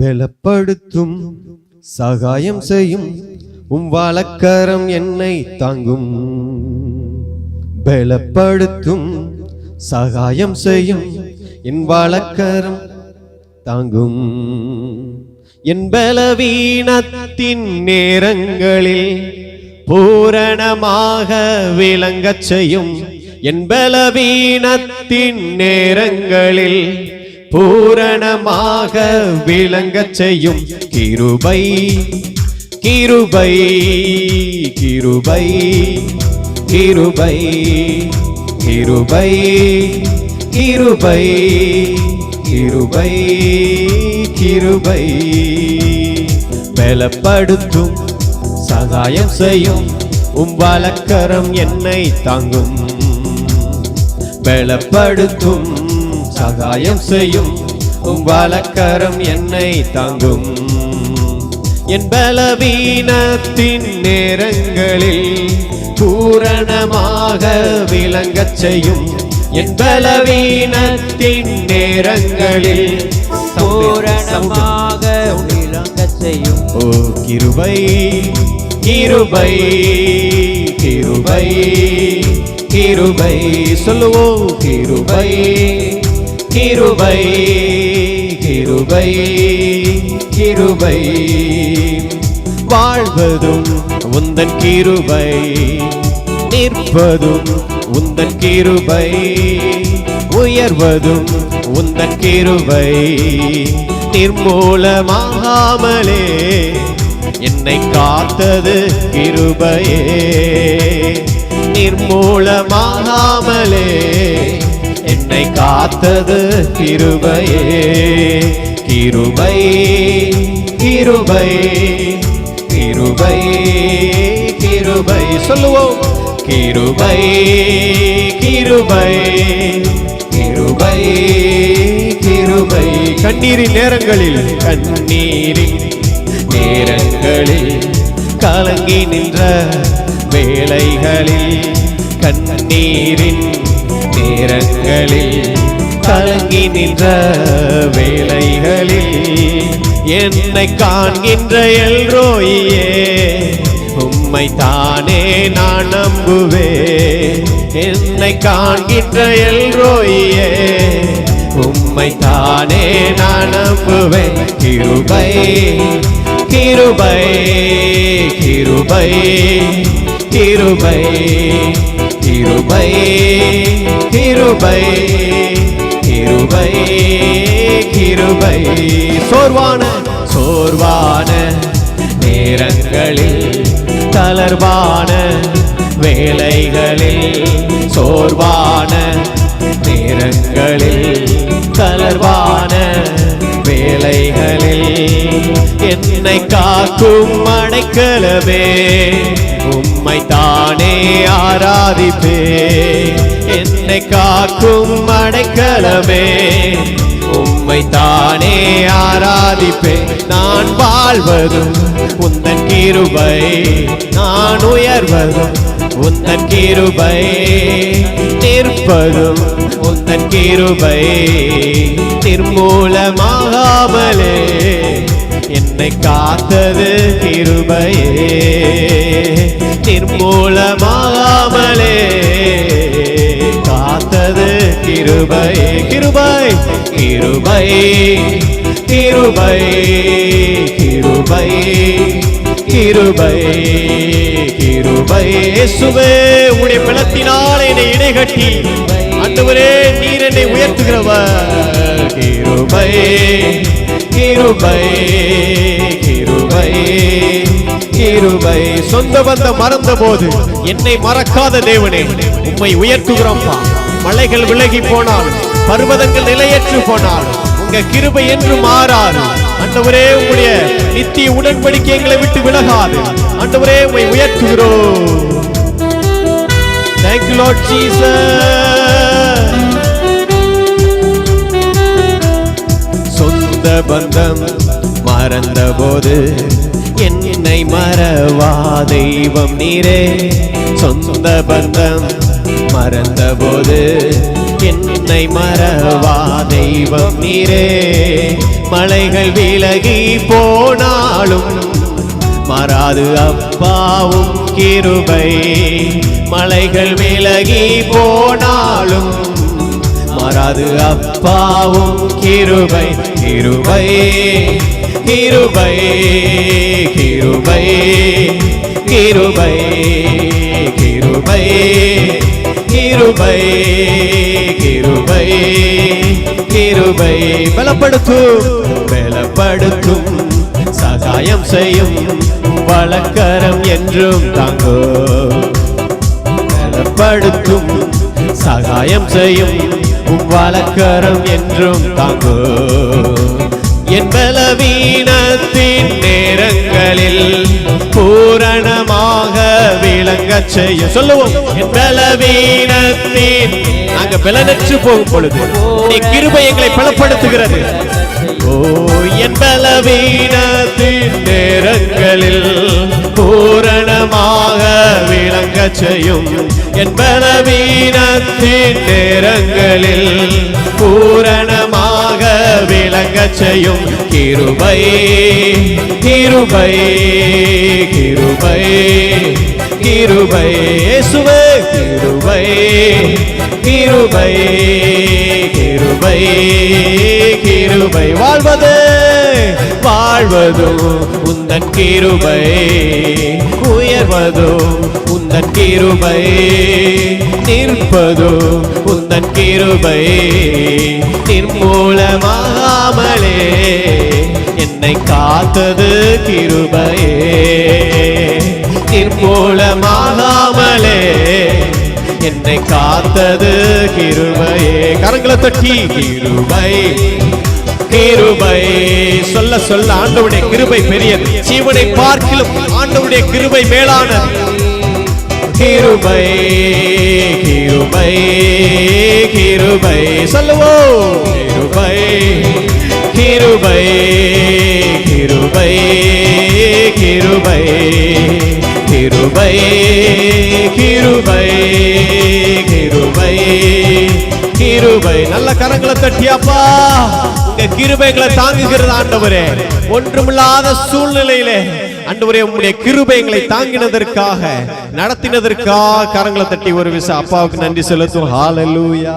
பலப்படுத்தும். சகாயம் செய்யும். உம் வழக்கரம் என்னை தாங்கும். பலப்படுத்தும். சகாயம் செய்யும். என் வழக்கரம் தாங்கும். என் பலவீனத்தின் நேரங்களில் பூரணமாக விளங்கச் செய்யும். என் பலவீனத்தின் நேரங்களில் பூரணமாக விளங்கச் செய்யும் கிருபை. கிருபை கிருபை கிருபை கிருபை கிருபை கிருபை கிருபை. பலப்படுத்தும் சகாயம் செய்யும் உம் வழக்கரம் என்னை தாங்கும். பலப்படுத்தும் சகாயம் செய்யும் உம் வழக்கரம் என்னை தாங்கும். என் பலவீனத்தின் நேரங்களில் பூரணமாக விளங்கச் செய்யும். என் பலவீனத்தின் நேரங்களில் பூரணமாக விளங்கச் செய்யும். ஓ கிருபை கிருபை கிருபை கிருபை. சொல்லுவோம் கிருபை. கிருபை கிருபை கிருபை. வாழ்வதும் உந்தன் கிருபை நிற்பதும் உந்தன் கிருபை. உயர்வதும் உந்தன் கிருபை நிர்மூலமாகாமலே என்னை காத்தது கிருபையே. நிர்மூலமாகாமலே காத்தது கிருபையே. கிருபை கிருபை கிருபை கிருபை. சொல்லுவோம். கிருபை கிருபை கிருபை கிருபை. கண்ணீரின் நேரங்களில் கண்ணீரின் நேரங்களில் கலங்கி நின்ற வேளைகளில் கண்ணீரின் நேரங்களில் கலங்கி நின்ற வேலைகளில் என்னை காண்கின்ற எல்ரோயே உம்மை தானே நான் நம்புவே என்னை காண்கின்ற எல்ரோயே உம்மை தானே நான் நம்புவேன். கிருபை கிருபை கிருபை கிருபை கிருபை கிருபை. கிருபை கிருபை. சோர்வான சோர்வான நேரங்களில் தளர்வான வேலைகளில் சோர்வான நேரங்களில் தளர்வான வேலைகளில் என்னை காக்கும் அடைக்கலமே உம்மை தானே ஆராதிப்பே என்னை காக்கும் அடைக்கலமே உம்மை தானே ஆராதிப்பேன். நான் வாழ்வதும் உந்தன் கிருபை. நான் உயர்வதும் உந்தன் கிருபை. நிற்பதும் உந்தன் கிருபை. நிர்மூலமாகாமலே என்னை காத்தது கிருபையே. நிர்மூலமாகாமலே கிருபை கிருபை கிருபை கிருபை கிருபை கிருபை கிருபை இயேசுவே உடைய பலத்தினால் என்னை இணைகட்டி. ஆண்டவரே நீர் என்னை உயர்த்துகிறவர். கிருபை கிருபை கிருபை கிருபை சொந்த பந்த மறந்த போது என்னை மறக்காத தேவனே உம்மை உயர்த்துகிறோம்ப்பா மலைகள் விலகி போனால் பர்வதங்கள் நிலையற்று போனால் உங்க கிருபை என்று மாறாது. ஆண்டவரே உங்களுடைய நித்திய உடன்படிக்கை எங்களை விட்டு விலகாது. ஆண்டவரே உம்மை உயர்த்துகிறோம். Thank you, Lord சொந்த பந்தம் மறந்தபோது என்னை மறவா தெய்வம் நீரே. சொந்த பந்தம் மறந்தபோது என்னை மறவா தெய்வம் நீரே. மலைகள் விலகி போனாலும் மாறாது அப்பாவும் கிருபை. மலைகள் விலகி போனாலும் மாறாது அப்பாவும் கிருபை. கிருபை கிருபை கிருபை கிருபை கிருபை. கிருபை கிருபை கிருபை. பலப்படுத்தும் பலப்படுத்தும். சகாயம் செய்யும் வழக்கரம் என்றும் தாங்கோ. பலப்படுத்தும் சகாயம் செய்யும் வழக்கரம் என்றும் தாங்கோ. என் பலவீனத்தின் செய்ய சொல்லுவோம். என் பலவீனத்தின் நாங்க பலனற்று போகும் பொழுது நீ கிருபை எங்களை பலப்படுத்துகிறது. ஓ என் பலவீனத்தின் நேரங்களில் பூரணமாக விளங்கச் செய்யும் என் பலவீனத்தின் நேரங்களில் பூரணமாக விளங்கச் செய்யும் கிருபை கிருபை கிருபை. கிருபை இயேசுவே கிருபை கிருபை கிருபை கிருபை. வாழ்வது வாழ்வதும் உந்தன் கிருபை. உயர்வதும் உந்தன் கிருபை. நிற்பதும் உந்தன் கிருபை. நிர்மூலமாகாமலே என்னை காத்தது கிருபையே. நிர்மூலமாகாமலே என்னை காத்தது கிருபையே. கரங்களை தொட்டி கிருபை கிருபை. சொல்ல சொல்ல ஆண்டவுடைய கிருபை பெரியது ஜீவனை பார்க்கிலும் ஆண்டவுடைய கிருபை மேலான கிருபை கிருபை கிருபை. சொல்லுவோம் கிருபை. கரங்களை தட்டியாப்பா. உங்க கிருபைகளை தாங்குகிறது ஆண்டவரே. ஒன்றுமில்லாத சூழ்நிலையிலே அன்றுவரே உங்களுடைய கிருபைகளை தாங்கினதற்காக நடத்தினதற்காக கரங்களை தட்டி ஒரு விசா அப்பாவுக்கு நன்றி செலுத்தும் ஹாலலூயா